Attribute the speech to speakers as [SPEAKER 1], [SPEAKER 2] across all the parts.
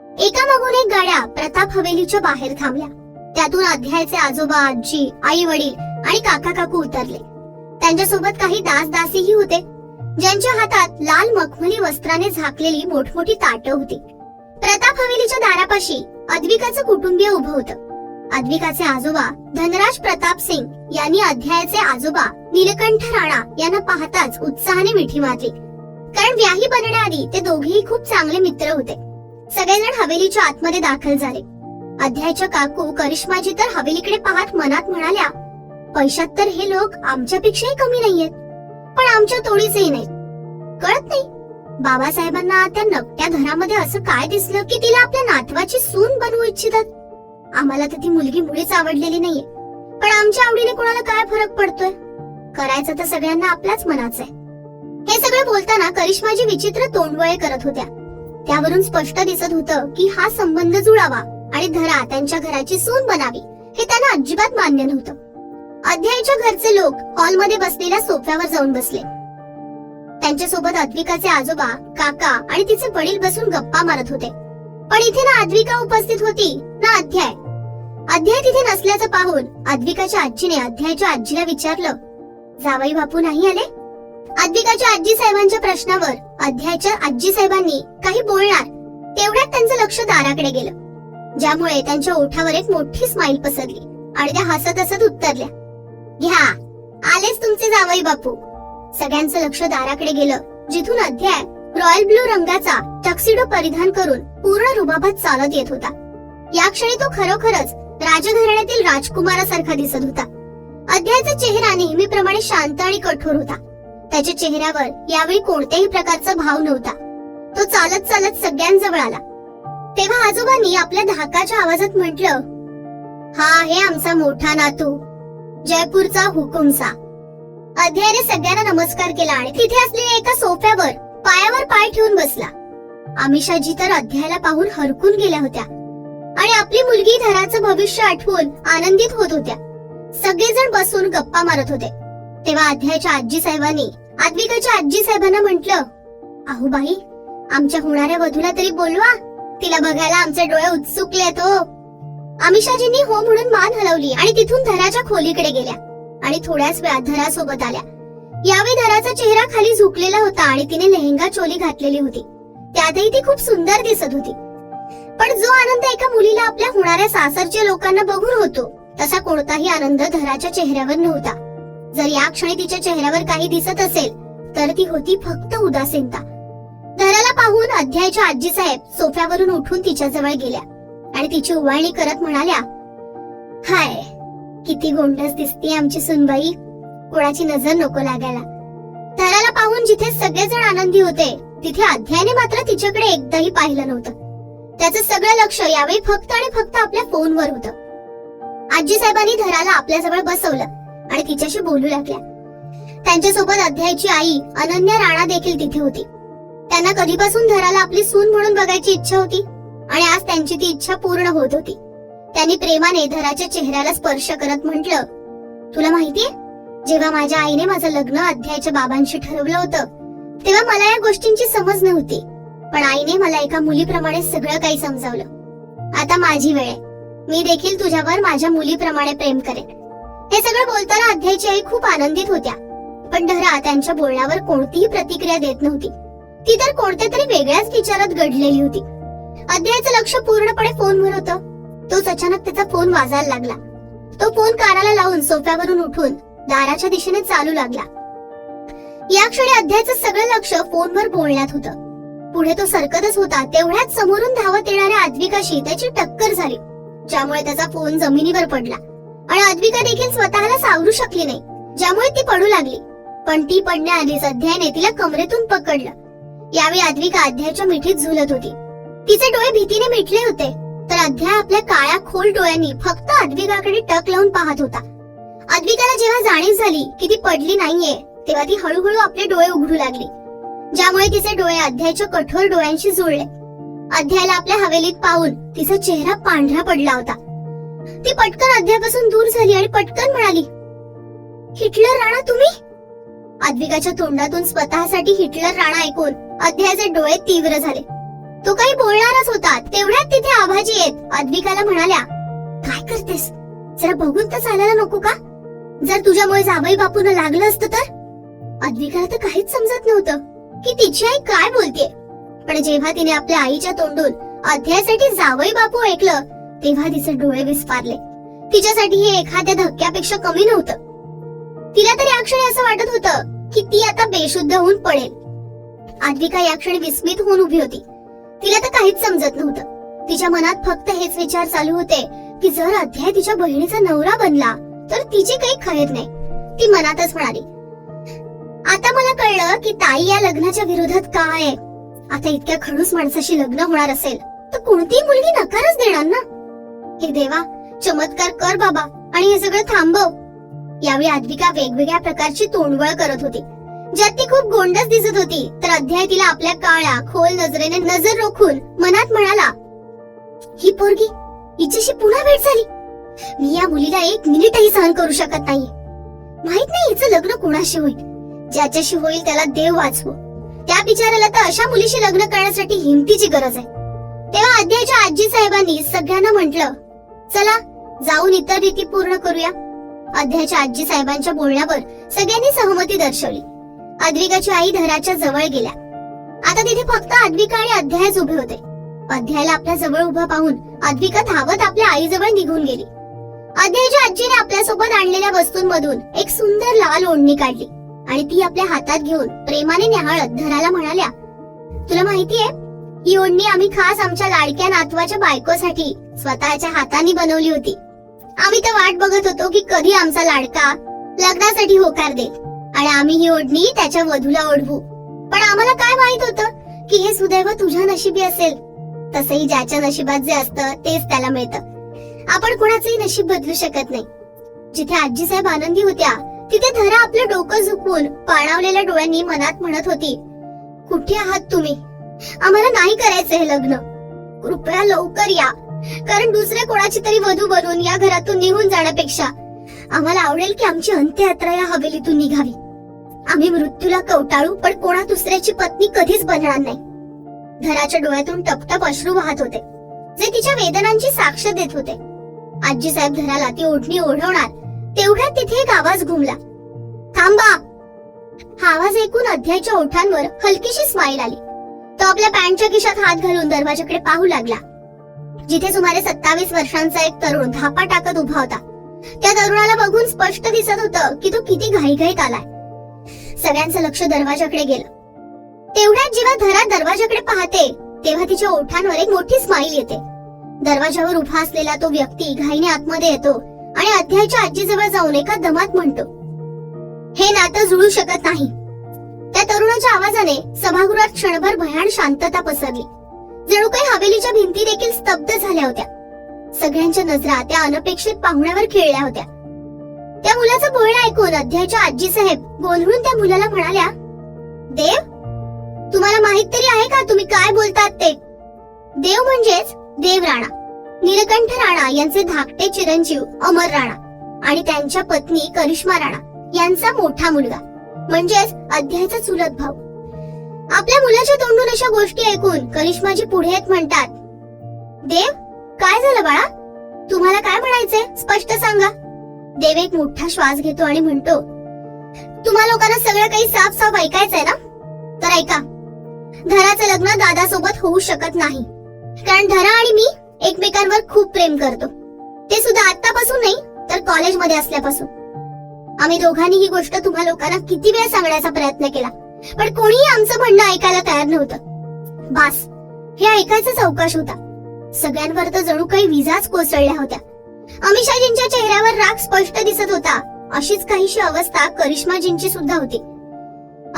[SPEAKER 1] एका मागून एक गाड्या प्रताप हवेलीच्या बाहेर थांबल्या. त्यातून अध्यायचे आजोबा आजी आई वडील आणि काका काकू उतरले. त्यांच्यासोबत काही दास दासीही होते ज्यांच्या हातात लाल मखमली वस्त्राने झाकलेली मोठमोठी ताटं होती. प्रताप हवेलीच्या दारापाशी अद्विकाचं कुटुंबीय उभं होतं. अद्विकाचे आजोबा धनराज प्रताप सिंग यांनी अध्यायाचे आजोबा नीलकंठ राणा यांना पाहताच उत्साहाने मिठी मारली. कारण व्याही बनण्याआधी ते दोघेही खूप चांगले मित्र होते. सगळेजण हवेलीच्या आतमध्ये दाखल झाले. अध्यायच्या काकू करिश्माजी तर हवेलीकडे पाहत मनात म्हणाल्या पैशात तर हे लोक आमच्यापेक्षाही कमी नाहीयेत. पण आमच्या तोडीचही नाहीत कळत नाही. बाबासाहेबांना त्या नकट्या घरामध्ये असं काय दिसलं की तिला आपल्या नातवाची सून बनवू इच्छितात? आम्हाला तर ती मुलगी मुळीच आवडलेली नाहीये. पण आमच्या आवडीने कोणाला काय फरक पडतोय? करायचं तर सगळ्यांना आपल्याच मनाचं आहे. हे सगळं बोलताना करिश्माजी विचित्र तोंडवळे करत होत्या. त्यावरून स्पष्ट दिसत होतं की हा संबंध जुळावा आणि धरा त्यांच्या घराची सून बनावी हे त्यांना अजिबात मान्य नव्हतं. अध्यायच्या घरचे लोक हॉलमध्ये बसलेल्या सोफ्यावर जाऊन बसले. त्यांच्यासोबत अद्विकाचे आजोबा काका आणि तिचे वडील बसून गप्पा मारत होते. पण इथे ना अद्विका उपस्थित होती ना अध्याय. अध्याय तिथे नसल्याचं पाहून अद्विकाच्या आजीने अध्यायच्या आजीला विचारलं जावई बापू नाही आले? अद्विकाच्या आजी साहेबांच्या प्रश्नावर अध्यायच्या आजी साहेबांनी काही बोलणार तेवढ्यात त्यांचं लक्ष दाराकडे गेलं. ज्यामुळे त्यांच्या ओठावर एक मोठी स्माइल पसरली आणि त्या हसत हसत उत्तरल्या घ्या आलेच तुमचे जावई बापू. सगळ्यांचं लक्ष दाराकडे गेलं जिथून अध्याय रॉयल ब्लू रंगाचा टक्सिडो परिधान करून पूर्ण रुबाबात चालत येत होता. या क्षणी तो खरोखरच राजघराण्यातील राजकुमारासारखा दिसत होता. अध्यायचा चेहरा नेहमीप्रमाणे शांत आणि कठोर होता. त्याच्या चेहऱ्यावर यावेळी कोणत्याही प्रकारचा भाव नव्हता. तो चालत चालत सगळ्यांजवळ आला. तेव्हा आजोबांनी आपल्या धाकाच्या आवाजात म्हटलं हा आहे आमचा मोठा नातू जयपूरचा हुकुमसा. अध्यायने सगळ्यांना नमस्कार केला आणि तिथे असलेल्या एका सोफ्यावर पायावर पाय ठेवून बसला. आमिषाजी तर अध्यायाला पाहून हरकून गेल्या होत्या आणि आपली मुलगी घराचं भविष्य आठवून आनंदित होत होत्या. सगळेजण बसून गप्पा मारत होते. तेव्हा अध्यायाच्या आजी साहेबांनी आद्विकाच्या आजी साहेबांना म्हटलं अहो बाई आमच्या होणाऱ्या वधूला तरी बोलवा. तिला बघायला आमचे डोळे उत्सुकलेत हो. अमिषाजींनी हो म्हणून मान हलवली आणि तिथून धराच्या खोलीकडे गेल्या आणि थोड्याच वेळात धरासोबत आल्या. यावेळी धराचा चेहरा खाली झुकलेला होता आणि तिने लेहंगा चोली घातलेली होती. त्यातही ती खूप सुंदर दिसत होती. पण जो आनंद एका मुलीला आपल्या होणाऱ्या सासरच्या लोकांना बघून होतो तसा कोणताही आनंद धराच्या चेहऱ्यावर नव्हता. जर या क्षणी तिच्या चेहऱ्यावर काही दिसत असेल तर ती होती फक्त उदासीनता. धराला पाहून अध्यायच्या आजी साहेब सोफ्यावरून उठून तिच्या जवळ गेल्या आणि तिची उवाळणी करत म्हणाल्या हाय किती गोंडस दिसते आमची सुनबाई. कोणाची नजर नको लागायला. धराला पाहून जिथे सगळेजण आनंदी होते तिथे अध्यायाने मात्र तिच्याकडे एकदाही पाहिलं नव्हतं. त्याचं सगळं लक्ष यावेळी फक्त आणि फक्त आपल्या फोनवर होतं. आजी साहेबांनी धराला आपल्या जवळ बसवलं. आणि तिच्याशी बोलू लागल्या. त्यांच्यासोबत अध्यायची आई अनन्या राणा देखील तिथे होती. त्यांना कधीपासून धराला आपली सून म्हणून बघायची इच्छा होती आणि आज त्यांची ती इच्छा पूर्ण होत होती. त्यांनी प्रेमाने धराच्या चेहऱ्याला स्पर्श करत म्हटलं तुला माहितीये जेव्हा माझ्या आईने माझं लग्न अध्यायच्या बाबांशी ठरवलं होतं तेव्हा मला या गोष्टींची समज नव्हती. पण आईने मला एका मुलीप्रमाणे सगळं काही समजावलं. आता माझी वेळ आहे. मी देखील तुझ्यावर माझ्या मुलीप्रमाणे प्रेम करेन. हे सगळं बोलताना अध्यायची आई खूप आनंदित होत्या. पण धरा त्यांच्या बोलण्यावर कोणतीही प्रतिक्रिया देत नव्हती. ती तर कोणत्या तरी वेगळ्याच विचारात घडलेली होती. अध्यायचं लक्ष पूर्णपणे फोनवर होतं. तोच अचानक त्याचा फोन वाजायला लागला. तो फोन कानाला लावून सोफ्यावरून उठून दाराच्या दिशेने चालू लागला. या क्षणी अध्यायचं सगळं लक्ष फोनवर बोलण्यात होतं. पुढे तो सरकतच होता. तेवढ्याच समोरून धावत येणाऱ्या आद्विकाशी त्याची टक्कर झाली. ज्यामुळे त्याचा फोन जमिनीवर पडला. आणि अद्विका देखील स्वतःला सावरू शकली नाही. ज्यामुळे ती पडू लागली. पण ती पडण्याआधीच अध्यायने तिला कमरेतून पकडलं. यावेळी अद्विका अध्यायाच्या मिठीत झुलत होती. तिचे डोळे भीतीने मिटले होते. तर अध्याय आपल्या काळ्या खोल डोळ्यांनी फक्त अद्विकाकडे टक लावून पाहत होता. अद्विकाला जेव्हा जाणीव झाली की ती पडली नाहीये तेव्हा ती हळूहळू आपले डोळे उघडू लागली. ज्यामुळे तिचे डोळे अध्यायच्या कठोर डोळ्यांशी जुळले. अध्यायाला आपल्या हवेलीत पाहून तिचा चेहरा पांढरा पडला होता. ती पटकन अध्यापासून दूर झाली आणि पटकन म्हणाली हिटलर राणा तुम्ही? अद्विकाच्या तोंडातून स्वतःसाठी हिटलर राणा ऐकून अध्यायाचे डोळे तीव्र झाले. तो काही बोलणारच होता तेवढ्यात तिथे आभाजी येत अद्विकाला म्हणाल्या. काय करतेस? जरा बघून तर चालायला नको का? जर तुझ्यामुळे जावई बापून लागलं असतं तर? अद्विकाला तर काहीच समजत नव्हतं की तिची आई काय बोलतेय. पण जेव्हा तिने आपल्या आईच्या तोंडून अध्यायासाठी जावई बापू ऐकलं तेव्हा तिचे डोळे विस्फारले तिच्यासाठी हे एखाद्या धक्क्यापेक्षा कमी नव्हतं. तिला तर या क्षणी असं वाटत होतं की ती आता बेशुद्ध होऊन पडेल. आद्विका या क्षणी विस्मित होऊन उभी होती. तिला तर काहीच समजत नव्हतं. तिच्या मनात फक्त हेच विचार चालू होते की जर अध्याय तिच्या बहिणीचा नवरा बनला तर तिचे काही खैर नाही. ती मनातच म्हणाली आता मला कळलं की ताई या लग्नाच्या विरोधात का आहे? आता इतक्या खडूस माणसाशी लग्न होणार असेल तर कोणतीही मुलगी नकारच देणार ना? हे देवा चमत्कार कर बाबा आणि हे सगळं थांबव. यावेळी आद्विका वेगवेगळ्या प्रकारची तोंडवळ करत होती. ज्यात ती खूप गोंडस दिसत होती तर अध्याय तिला आपल्या काळ्या खोल नजरेने नजर रोखून मनात म्हणाला ही पोरगी हिच्याशी पुन्हा भेट झाली. मी या मुलीला एक मिनिटही सहन करू शकत नाहीये. माहीत नाही हिचं लग्न कोणाशी होईल. ज्याच्याशी होईल त्याला देव वाचवो. त्या बिचाराला तर अशा मुलीशी लग्न करण्यासाठी हिमतीची गरज आहे. तेव्हा अध्यायच्या आजी साहेबांनी सगळ्यांना म्हटलं चला जाऊन इतर रीती पूर्ण करूया. अध्यायच्या आजी साहेबांच्या बोलण्यावर सगळ्यांनी सहमती दर्शवली. अद्विकाची आई धराच्या जवळ गेल्या. आता तिथे फक्त अद्विका आणि अध्यायच उभे होते. अध्यायला आपल्या जवळ उभा पाहून अद्विका धावत आपल्या आईजवळ निघून गेली. अध्यायच्या आजीने आपल्यासोबत आणलेल्या वस्तूंमधून एक सुंदर लाल ओढणी काढली आणि ती आपल्या हातात घेऊन प्रेमाने न्याहाळत धराला म्हणाल्या तुला माहितीये ही ओढणी आम्ही खास आमच्या लाडक्या नातवाच्या बायकोसाठी स्वतःच्या हाताने बनवली होती. आम्ही तर वाट बघत होतो की कधी आमचा लाडका लग्नासाठी होकार देईल आणि आम्ही ही ओढणी त्याच्या वधूला ओढवू. पण आम्हाला काय माहीत होतं की हे सुदैव तुझ्या नशिबी असेल. तसंही ज्याच्या नशिबात जे असतं तेच त्याला मिळतं. आपण कोणाचंही नशीब बदलू शकत नाही. जिथे आजी साहेब आनंदी होत्या तिथे धरा आपलं डोकं झुकवून पाणावलेल्या डोळ्यांनी मनात म्हणत होती कुठे आहात तुम्ही? आम्हाला नाही करायचं हे लग्न. कृपया लवकर या. कारण दुसऱ्या कोणाची तरी वधू बनून या घरातून निघून जाण्यापेक्षा आम्हाला आवडेल की आमची अंत्ययात्रा या हवेलीतून निघावी. आम्ही मृत्यूला कवटाळू पण कोणा दुसऱ्याची पत्नी कधीच बनणार नाही. घराच्या डोळ्यातून टपटप अश्रू वाहत होते जे तिच्या वेदनांची साक्ष देत होते. आजी साहेब घराला ती ओढणी ओढवणार तेवढ्यात तिथे एक आवाज घुमला. थांबा. हा आवाज ऐकून अध्यायच्या ओठांवर हलकीशी स्माईल आली. तो आपल्या पॅन्टच्या खिशात हात घालून दरवाजाकडे पाहू लागला. जिथे सुमारे सत्तावीस वर्षांचा एक तरुण धापा टाकत उभा होता. त्या तरुणाला बघून स्पष्ट दिसत होतं की तो किती घाईघाईत आलाय. सगळ्यांचं लक्ष दरवाजाकडे गेलं. तेवढ्यात जेव्हा धरा दरवाजाकडे पाहते तेव्हा तिच्या ओठांवर एक मोठी स्माईल येते. दरवाजावर उभा असलेला तो व्यक्ती घाईने आतमध्ये येतो आणि अध्यायच्या आजीजवळ जाऊन एका दमात म्हणतो हे नातं जुळू शकत नाही. त्या तरुणाच्या आवाजाने सभागृहात क्षणभर भयान शांतता पसरली. जणू काही हवेलीच्या भिंती देखील स्तब्ध झाल्या होत्या. सगळ्यांच्या नजरा त्या अनपेक्षित पाहुण्यावर खेळल्या होत्या. त्या मुलाचं बोलणं ऐकून अध्यायच्या आजी साहेब गोंधळून त्या मुलाला म्हणाल्या देव तुम्हाला माहीत तरी आहे का तुम्ही काय बोलतात ते? देव म्हणजेच देव राणा. नीलकंठ राणा यांचे धाकटे चिरंजीव अमर राणा आणि त्यांच्या पत्नी करिश्मा राणा यांचा मोठा मुलगा. म्हणजेच अध्यायचा चुलत भाऊ. आपल्या मुलाच्या तोंडून अशा गोष्टी ऐकून करिश्माजी पुढे येत म्हणतात. देव काय झालं बाळा? तुम्हाला काय म्हणायचंय? स्पष्ट सांगा. देव एक मोठा श्वास घेतो आणि म्हणतो तुम्हा लोकांना सगळं काही साफ साफ ऐकायचंय ना? तर ऐका. धराचं लग्न दादासोबत होऊ शकत नाही. कारण धरा आणि मी एकमेकांवर खूप प्रेम करतो. ते सुद्धा आतापासून नाही तर कॉलेजमध्ये असल्यापासून. आम्ही दोघांनी ही गोष्ट तुम्हा लोकांना किती वेळ सांगण्याचा प्रयत्न केला. पण कोणीही आमचं म्हणणं ऐकायला तयार नव्हतं. बास हे ऐकायचाच अवकाश होता. सगळ्यांवर तर जणू काही विजाच कोसळल्या होत्या. अमिषाजींच्या चेहऱ्यावर राग स्पष्ट दिसत होता. अशीच काहीशी अवस्था करिश्माजींची सुद्धा होती.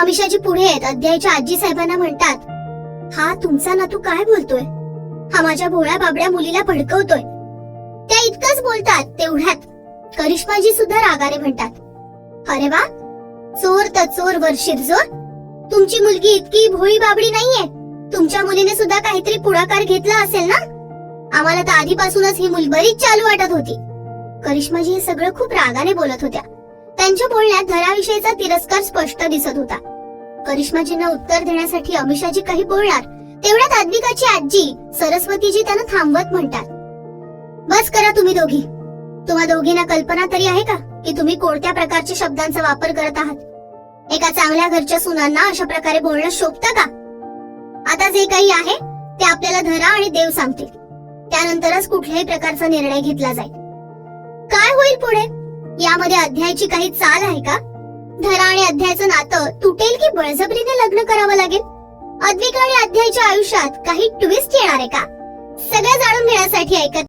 [SPEAKER 1] अमिषाजी पुढे येत अध्यायच्या आजी साहेबांना म्हणतात हा तुमचा नातू काय बोलतोय? हा माझ्या भोळ्या बाबड्या मुलीला भडकवतोय. त्या इतकंच बोलतात तेवढ्यात करिश्माजी सुद्धा रागाने म्हणतात अरे वा चोर तर चोर वर्षीर जोर तुमची मुलगी इतकी भोळी बाबडी नाहीये. तुमच्या मुलीने सुद्धा काहीतरी पुढाकार घेतला असेल ना? आम्हाला तर आधीपासूनच ही मुल बरीच चालू वाटत होती. करिश्माजी हे सगळं खूप रागाने बोलत होत्या. त्यांच्या बोलण्यात धराविषयीचा तिरस्कार स्पष्ट दिसत होता. करिश्माजींना उत्तर देण्यासाठी अमिषाजी काही बोलणार तेवढ्यात आद्विकाची आजी सरस्वतीजी त्यांना थांबवत म्हणतात. बस करा तुम्ही दोघी. तुम्हा दोघींना कल्पना तरी आहे का की तुम्ही कोणत्या प्रकारच्या शब्दांचा वापर करत आहात? एका चांगल्या घरच्या सुनांना अशा प्रकारे बोलणं शोभतं का? आता जे काही आहे ते आपल्याला धरा आणि देव सांगतील. त्यानंतरच कुठल्याही प्रकारचा निर्णय घेतला जाईल. काय होईल पुढे? यामध्ये अध्यायाची काही चाल आहे का? धरा आणि अध्यायाचं नातं तुटेल की बळजबरीने लग्न करावं लागेल? अद्विक आणि अध्यायाच्या आयुष्यात काही ट्विस्ट येणार आहे का? सगळं जाणून घेण्यासाठी ऐकत